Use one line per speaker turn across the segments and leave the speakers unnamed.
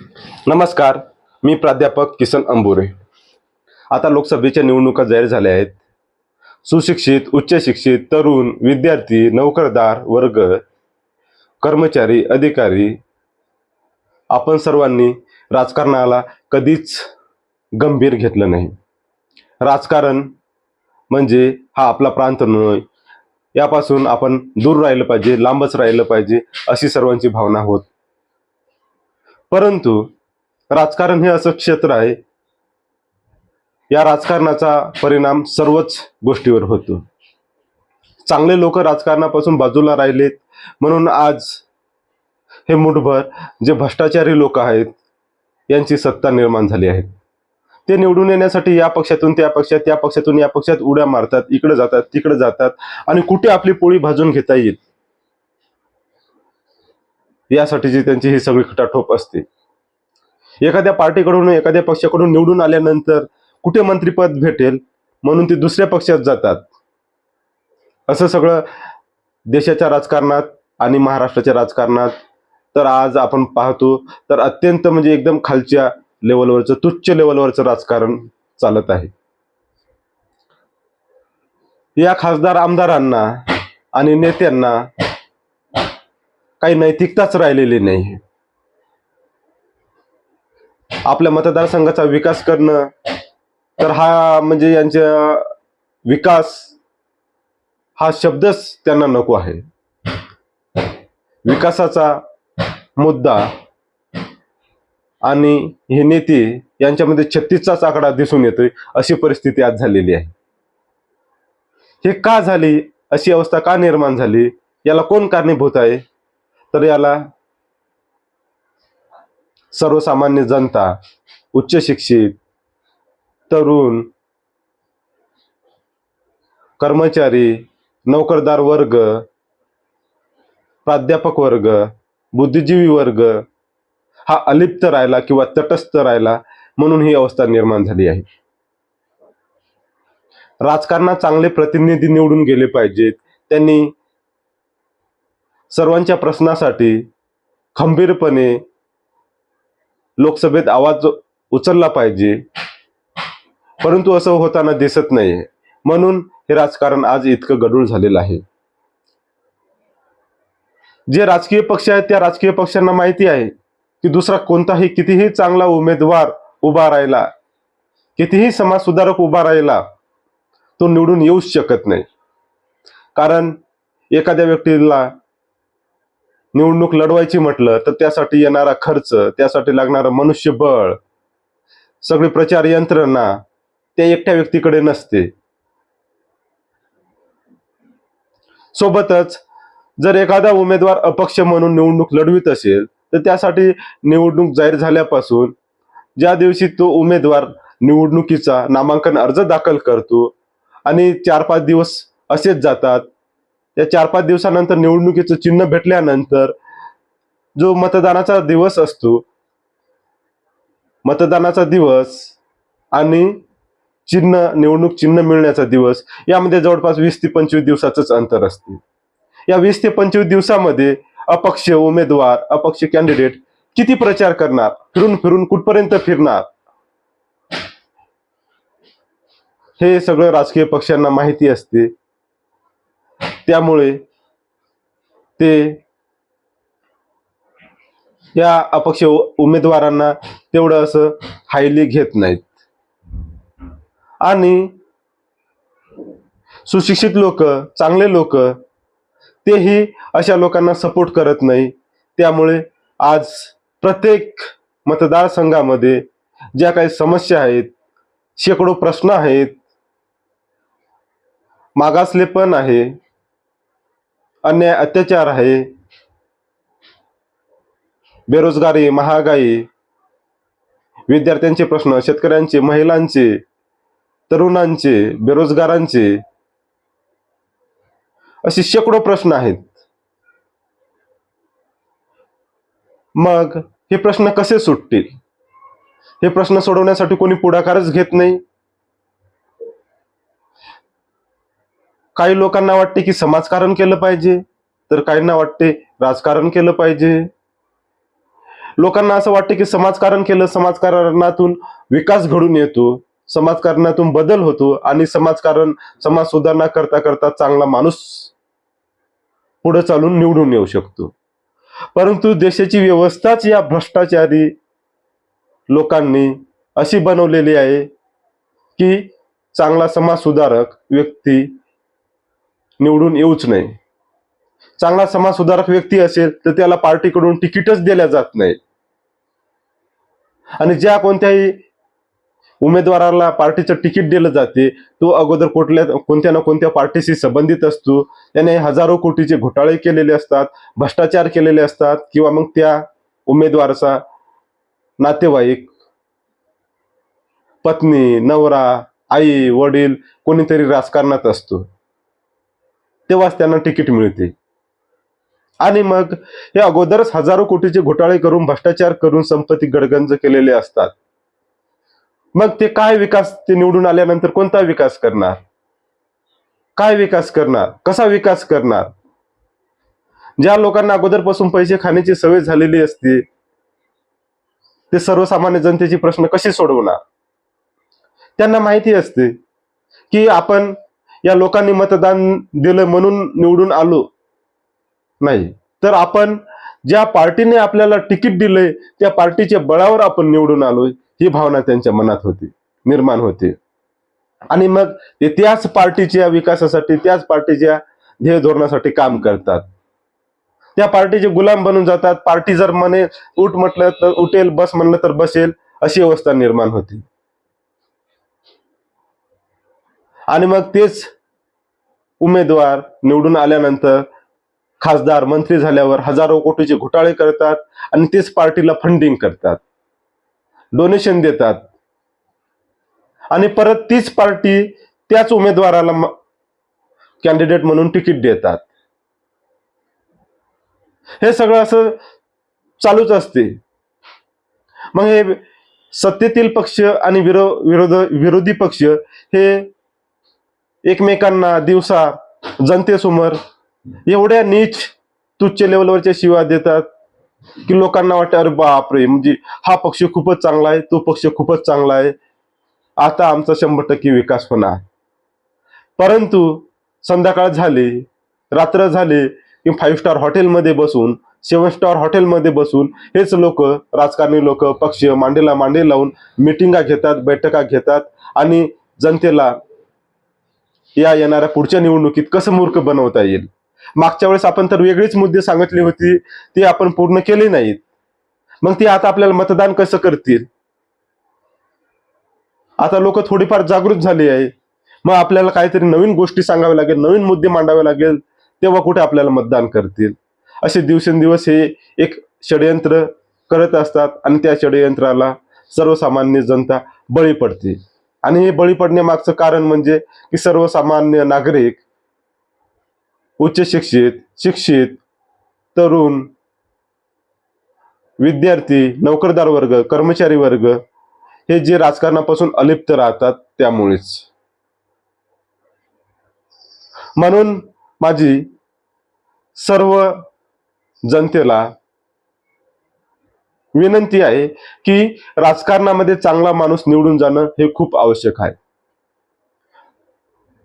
नमस्कार मी प्राध्यापक किसन अंबुरे. आता लोकसभेच्या निवडणुका जाहीर झाल्या आहेत. सुशिक्षित उच्च शिक्षित तरुण विद्यार्थी नोकरदार वर्ग कर्मचारी अधिकारी आपण सर्वांनी राजकारणाला कधीच गंभीर घेतलं नाही. राजकारण म्हणजे हा आपला प्रांत नय यापासून आपण दूर राहिलं पाहिजे लांबच राहिलं पाहिजे अशी सर्वांची भावना होत परंतु राजकारण हे असं क्षेत्र आहे या राजकारणाचा परिणाम सर्वच गोष्टीवर होतो. चांगले लोक राजकारणापासून बाजूला राहिलेत म्हणून आज हे मुठभर जे भ्रष्टाचारी लोक आहेत यांची सत्ता निर्माण झाली आहे. ते निवडून येण्यासाठी या पक्षातून त्या पक्षात त्या पक्षातून या पक्षात उड्या मारतात इकडे जातात तिकडे जातात आणि कुठे आपली पोळी भाजून घेता येईल? यासाठीची त्यांची ही सगळी खटाठोप असते. एखाद्या पार्टीकडून एखाद्या पक्षाकडून निवडून आल्यानंतर कुठे मंत्रीपद भेटेल म्हणून ते दुसऱ्या पक्षात जातात. असं सगळं देशाच्या राजकारणात आणि महाराष्ट्राच्या राजकारणात तर आज आपण पाहतो तर अत्यंत म्हणजे एकदम खालच्या लेवलवरचं तुच्छ लेवलवरचं राजकारण चालत आहे. या खासदार आमदारांना आणि नेत्यांना काही नैतिकताच राहिलेली नाही. आपल्या मतदारसंघाचा विकास करणं तर हा म्हणजे यांच्या विकास हा शब्दच त्यांना नको आहे. विकासाचा मुद्दा आणि हे नेते यांच्यामध्ये छत्तीसचाच आकडा दिसून येतोय अशी परिस्थिती आज झालेली आहे. हे का झाली अशी अवस्था का निर्माण झाली याला कोण कारणीभूत आहे? तर याला सर्वसामान्य जनता उच्च शिक्षित तरुण कर्मचारी नोकरदार वर्ग प्राध्यापक वर्ग बुद्धिजीवी वर्ग हा अलिप्त राहिला किंवा तटस्थ राहिला म्हणून ही अवस्था निर्माण झाली आहे. राजकारणात चांगले प्रतिनिधी निवडून गेले पाहिजेत. त्यांनी सर्वांच्या प्रश्नासाठी खंबीरपणे लोकसभेत आवाज उचलला पाहिजे. परंतु असं होताना दिसत नाही म्हणून हे राजकारण आज इतकं गडूळ झालेलं आहे. जे राजकीय पक्ष आहेत त्या राजकीय पक्षांना माहिती आहे की दुसरा कोणताही कितीही चांगला उमेदवार उभा राहिला कितीही समाज सुधारक उभा राहिला तो निवडून येऊच शकत नाही. कारण एखाद्या व्यक्तीला निवडणूक लढवायची म्हटलं तर त्यासाठी येणारा खर्च त्यासाठी लागणारं मनुष्यबळ सगळी प्रचार यंत्रणा त्या एकट्या व्यक्तीकडे नसते. सोबतच जर एखादा उमेदवार अपक्ष म्हणून निवडणूक लढवित असेल तर त्यासाठी निवडणूक जाहीर झाल्यापासून ज्या दिवशी तो उमेदवार निवडणुकीचा नामांकन अर्ज दाखल करतो आणि चार पाच दिवस असेच जातात त्या चार पाच दिवसानंतर निवडणुकीचं चिन्ह भेटल्यानंतर जो मतदानाचा दिवस असतो मतदानाचा दिवस आणि चिन्ह निवडणूक चिन्ह मिळण्याचा दिवस यामध्ये जवळपास वीस ते पंचवीस दिवसाचंच अंतर असते. या वीस ते पंचवीस दिवसामध्ये अपक्ष उमेदवार अपक्ष कॅन्डिडेट किती प्रचार करणार? फिरून फिरून कुठपर्यंत फिरणार? हे सगळं राजकीय पक्षांना माहिती असते. त्यामुळे ते या अपक्ष उमेदवारांना तेवढं असं हायली घेत नाहीत. आणि सुशिक्षित लोक चांगले लोक तेही अशा लोकांना सपोर्ट करत नाही. त्यामुळे आज प्रत्येक मतदारसंघामध्ये ज्या काही समस्या आहेत शेकडो प्रश्न आहेत मागासलेपण आहे. अन्याय अत्याचार आहे. बेरोजगारी महागाई विद्यार्थ्यांचे प्रश्न शेतकऱ्यांचे महिलांचे तरुणांचे बेरोजगारांचे असे शेकडो प्रश्न आहेत. मग हे प्रश्न कसे सुटतील? हे प्रश्न सोडवण्यासाठी कोणी पुढाकारच घेत नाही. काही लोकांना वाटते की समाजकारण केलं पाहिजे तर काहींना वाटते राजकारण केलं पाहिजे. लोकांना असं वाटते की समाजकारण केलं समाजकारणातून विकास घडून येतो समाजकारणातून बदल होतो आणि समाजकारण समाज सुधारणा करता करता चांगला माणूस पुढे चालून निवडून येऊ शकतो. परंतु देशाची व्यवस्थाच या भ्रष्टाचारी लोकांनी अशी बनवलेली आहे की चांगला समाज सुधारक व्यक्ती निवडून येऊच नाही. चांगला समाजसुधारक व्यक्ती असेल तर त्याला पार्टीकडून तिकीटच दिल्या जात नाही. आणि ज्या कोणत्याही उमेदवाराला पार्टीचं तिकीट दिलं जाते तो अगोदर कुठल्या कोणत्या ना कोणत्या पार्टीशी संबंधित असतो. त्याने हजारो कोटीचे घोटाळे केलेले असतात भ्रष्टाचार केलेले असतात किंवा मग त्या उमेदवाराचा नातेवाईक पत्नी नवरा आई वडील कोणीतरी राजकारणात असतो. तेव्हाच त्यांना तिकीट मिळते. आणि मग हे अगोदरच हजारो कोटीचे घोटाळे करून भ्रष्टाचार करून संपत्ती गडगंज केलेले असतात. मग ते काय विकास ते निवडून आल्यानंतर कोणता विकास करणार? काय विकास करणार? कसा विकास करणार? ज्या लोकांना अगोदरपासून पैसे खाण्याची सवय झालेली असते ते सर्वसामान्य जनतेचे प्रश्न कसे सोडवणार? त्यांना माहिती असते की आपण या लोकांनी मतदान दिलं म्हणून निवडून आलो. नाही तर आपण ज्या पार्टीने आपल्याला तिकीट दिलंय त्या पार्टीच्या बळावर आपण निवडून आलोय ही भावना त्यांच्या मनात होती निर्माण होते. आणि मग ते त्याच पार्टीच्या विकासासाठी त्याच पार्टीच्या ध्येय धोरणासाठी काम करतात. त्या पार्टीचे गुलाम बनून जातात. पार्टी जर म्हणे उठ म्हटलं तर उठेल बस म्हणलं तर बसेल अशी अवस्था निर्माण होती. आणि मग तेच उमेदवार निवडून आल्यानंतर खासदार मंत्री झाल्यावर हजारो कोटीचे घोटाळे करतात आणि तेच पार्टीला फंडिंग करतात. डोनेशन देतात. आणि परत तीच पार्टी त्याच उमेदवाराला कॅन्डिडेट म्हणून तिकीट देतात. हे सगळं असं चालूच असते. मग हे सत्तेतील पक्ष आणि विरो विरोध विरोधी पक्ष हे एकमेकांना दिवसा जनतेसमोर एवढ्या नीच तुच्छ लेवलवरच्या शिवा देतात की लोकांना वाटतं अरे बापरे म्हणजे हा पक्ष खूपच चांगला आहे तो पक्ष खूपच चांगला आहे. आता आमचा शंभर टक्के विकास होणार परंतु संध्याकाळ झाली रात्र झाली की फाईव्ह स्टार हॉटेलमध्ये बसून सेवन स्टार हॉटेलमध्ये बसून हेच लोक राजकारणी लोक पक्ष मांडीला मांडी लावून मिटिंगा घेतात बैठका घेतात आणि जनतेला या येणाऱ्या पुढच्या निवडणुकीत कसं मूर्ख बनवता येईल? मागच्या वेळेस आपण तर वेगळीच मुद्दे सांगितली होती ती आपण पूर्ण केली नाहीत. मग ती आता आपल्याला मतदान कसं करतील? आता लोक थोडीफार जागृत झाली आहे. मग आपल्याला काहीतरी नवीन गोष्टी सांगाव्या लागेल नवीन मुद्दे मांडावे लागेल तेव्हा कुठे आपल्याला मतदान करतील? असे दिवसेंदिवस हे एक षडयंत्र करत असतात आणि त्या षडयंत्राला सर्वसामान्य जनता बळी पडते. आणि हे बळी पडण्यामागचं कारण म्हणजे की सर्वसामान्य नागरिक उच्च शिक्षित शिक्षित तरुण विद्यार्थी नोकरदार वर्ग कर्मचारी वर्ग हे जे राजकारणापासून अलिप्त राहतात त्यामुळेच. म्हणून माझी सर्व जनतेला विनंती आहे की राजकारणामध्ये चांगला माणूस निवडून जाणं हे खूप आवश्यक आहे.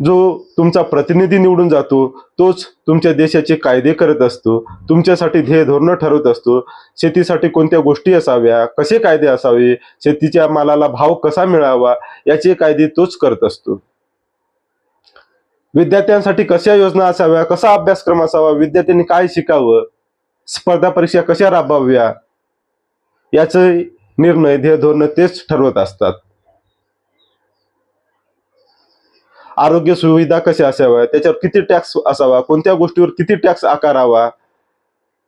जो तुमचा प्रतिनिधी निवडून जातो तोच तुमच्या देशाचे कायदे करत असतो तुमच्यासाठी ध्येय धोरणं ठरवत असतो. शेतीसाठी कोणत्या गोष्टी असाव्या कसे कायदे असावे शेतीच्या मालाला भाव कसा मिळावा याचे कायदे तोच करत असतो. विद्यार्थ्यांसाठी कशा योजना असाव्या कसा अभ्यासक्रम असावा विद्यार्थ्यांनी काय शिकावं स्पर्धा परीक्षा कशा राबवाव्या याचे निर्णय ध्येय धोरण तेच ठरवत असतात. आरोग्य सुविधा कशा असाव्या त्याच्यावर किती टॅक्स असावा? कोणत्या गोष्टीवर किती टॅक्स आकारावा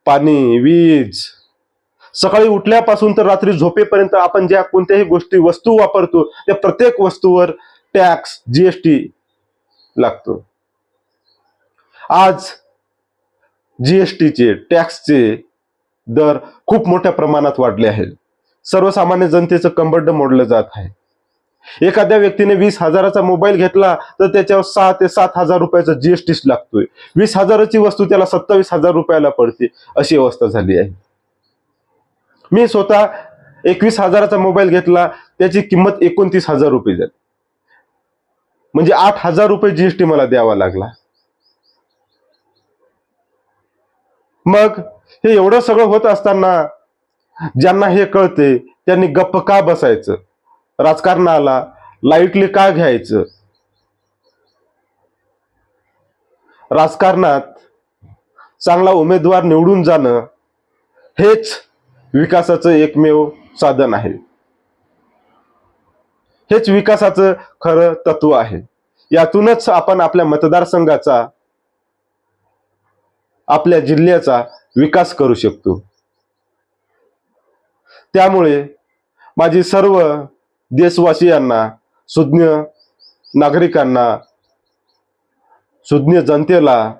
पाणी वीज. सकाळी उठल्यापासून तर रात्री झोपेपर्यंत आपण ज्या कोणत्याही गोष्टी वस्तू वापरतो त्या प्रत्येक वस्तूवर टॅक्स जीएसटी लागतो. आज जीएसटीचे टॅक्सचे दर खूप मोठ्या प्रमाणात वाढले आहेत. सर्वसामान्य जनतेचं कंबरड मोडलं जात आहे. एखाद्या व्यक्तीने वीस हजाराचा मोबाईल घेतला तर त्याच्यावर सहा ते सात हजार रुपयाचा जीएसटी लागतोय. वीस हजाराची वस्तू त्याला सत्तावीस हजार रुपयाला पडते अशी अवस्था झाली आहे. मी स्वतः एकवीस हजाराचा मोबाईल घेतला त्याची किंमत एकोणतीस हजार रुपये झाली. म्हणजे आठ हजार रुपये जीएसटी मला द्यावा लागला. मग हे एवढं सगळं होत असताना ज्यांना हे कळते त्यांनी गप्प का बसायचं? राजकारणाला लाईटली का घ्यायचं? राजकारणात चांगला उमेदवार निवडून जाणं हेच विकासाचं एकमेव साधन आहे. हेच विकासाचं खरं तत्व आहे. यातूनच आपण आपल्या मतदारसंघाचा आपल्या जिल्ह्याचा विकास करू शकतो. त्यामुळे माझी सर्व देशवासियांना सुज्ञ नागरिकांना सुज्ञ जनतेला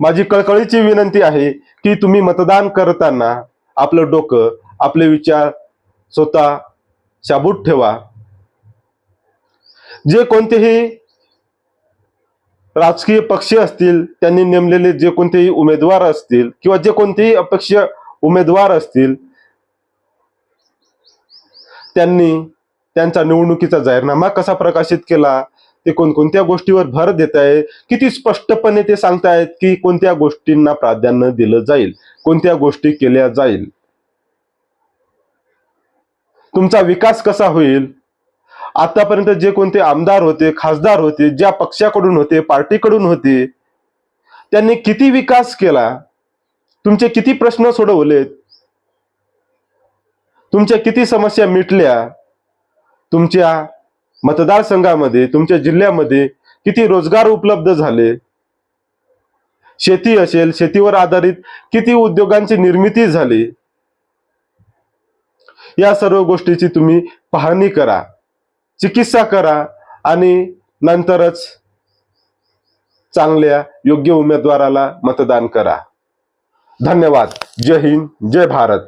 माझी कळकळीची विनंती आहे की तुम्ही मतदान करताना आपलं डोकं आपले विचार स्वतः शाबूत ठेवा. जे कोणतेही राजकीय पक्ष असतील त्यांनी नेमलेले जे कोणतेही उमेदवार असतील किंवा जे कोणतेही अपक्ष उमेदवार असतील त्यांनी त्यांचा निवडणुकीचा जाहीरनामा कसा प्रकाशित केला ते कोणकोणत्या गोष्टीवर भर देत आहे किती स्पष्टपणे ते सांगतायत की कोणत्या गोष्टींना प्राधान्य दिलं जाईल कोणत्या गोष्टी केल्या जाईल. तुमचा विकास कसा होईल आतापर्यंत जे कोणते आमदार होते खासदार होते ज्या पक्षाकडून होते पार्टीकडून होते त्यांनी किती विकास केला? तुमचे किती प्रश्न सोडवलेत तुमच्या किती समस्या मिटल्या? तुमच्या मतदारसंघामध्ये तुमच्या जिल्ह्यामध्ये किती रोजगार उपलब्ध झाले? शेती असेल शेतीवर आधारित किती उद्योगांची निर्मिती झाली? या सर्व गोष्टीची तुम्ही पाहणी करा. चिकित्सा करा आणि नंतरच चांगल्या योग्य उमेदवाराला मतदान करा. धन्यवाद. जय हिंद जय भारत.